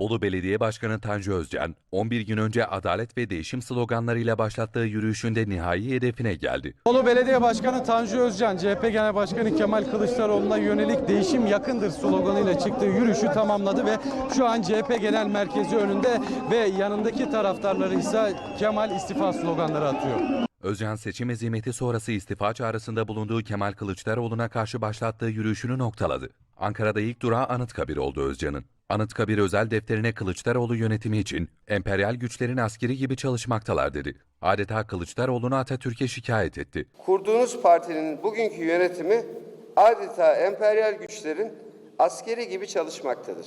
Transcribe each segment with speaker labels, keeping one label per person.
Speaker 1: Bolu Belediye Başkanı Tanju Özcan, 11 gün önce adalet ve değişim sloganlarıyla başlattığı yürüyüşünde nihai hedefine geldi.
Speaker 2: Bolu Belediye Başkanı Tanju Özcan, CHP Genel Başkanı Kemal Kılıçdaroğlu'na yönelik değişim yakındır sloganıyla çıktığı yürüyüşü tamamladı ve şu an CHP Genel Merkezi önünde ve yanındaki taraftarları ise Kemal istifa sloganları atıyor.
Speaker 1: Özcan seçim ezimeti sonrası istifa çağrısında bulunduğu Kemal Kılıçdaroğlu'na karşı başlattığı yürüyüşünü noktaladı. Ankara'da ilk durağı Anıtkabir oldu Özcan'ın. Anıtkabir özel defterine Kılıçdaroğlu yönetimi için emperyal güçlerin askeri gibi çalışmaktalar dedi. Adeta Kılıçdaroğlu'nu Atatürk'e şikayet etti.
Speaker 3: Kurduğunuz partinin bugünkü yönetimi adeta emperyal güçlerin askeri gibi çalışmaktadır.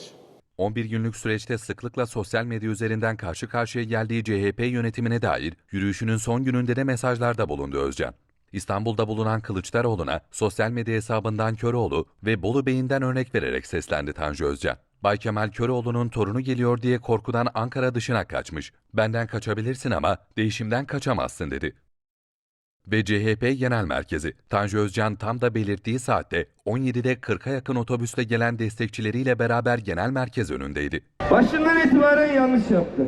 Speaker 1: 11 günlük süreçte sıklıkla sosyal medya üzerinden karşı karşıya geldiği CHP yönetimine dair yürüyüşünün son gününde de mesajlarda bulundu Özcan. İstanbul'da bulunan Kılıçdaroğlu'na sosyal medya hesabından Köroğlu ve Bolu Bey'inden örnek vererek seslendi Tanju Özcan. Bay Kemal Köroğlu'nun torunu geliyor diye korkudan Ankara dışına kaçmış. Benden kaçabilirsin ama değişimden kaçamazsın dedi. Ve CHP Genel Merkezi Tanju Özcan tam da belirttiği saatte 17'de 40'a yakın otobüsle gelen destekçileriyle beraber genel merkez önündeydi.
Speaker 4: Başından itibaren yanlış yaptı.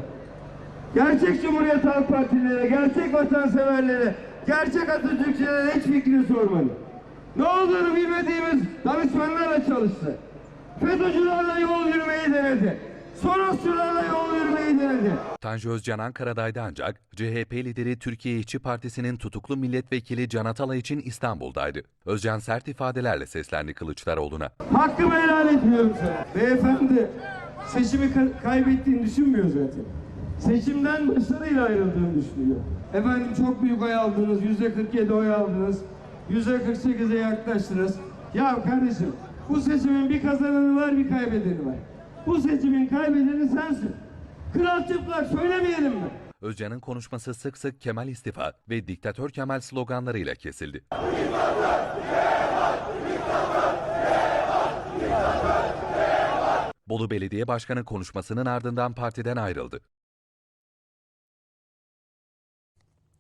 Speaker 4: Gerçek Cumhuriyet Halk Partililere, gerçek vatanseverlere, gerçek Atatürkçülere hiç fikrini sormadı. Ne olduğunu bilmediğimiz danışmanlarla çalıştı. FETÖ'cülerle yol yürümeyi denedi. Sorosçularla yol yürümeyi denedi.
Speaker 1: Tanju Özcan Ankara'daydı ancak CHP lideri Türkiye İşçi Partisi'nin tutuklu milletvekili Can Atalay için İstanbul'daydı. Özcan sert ifadelerle seslendi Kılıçdaroğlu'na.
Speaker 4: Hakkımı helal etmiyorum sana. Beyefendi seçimi ka- kaybettiğini düşünmüyor zaten. Seçimden başarıyla ayrıldığını düşünüyor. Efendim çok büyük oy aldınız, yüzde 47 oy aldınız, yüzde 48'e yaklaştınız. Ya kardeşim bu seçimin bir kazananı var bir kaybedeni var. Bu seçimin kaybedeni sensin. Kral çıplak söylemeyelim mi?
Speaker 1: Özcan'ın konuşması sık sık Kemal istifa ve diktatör Kemal sloganlarıyla kesildi. Bolu Belediye Başkanı konuşmasının ardından partiden ayrıldı.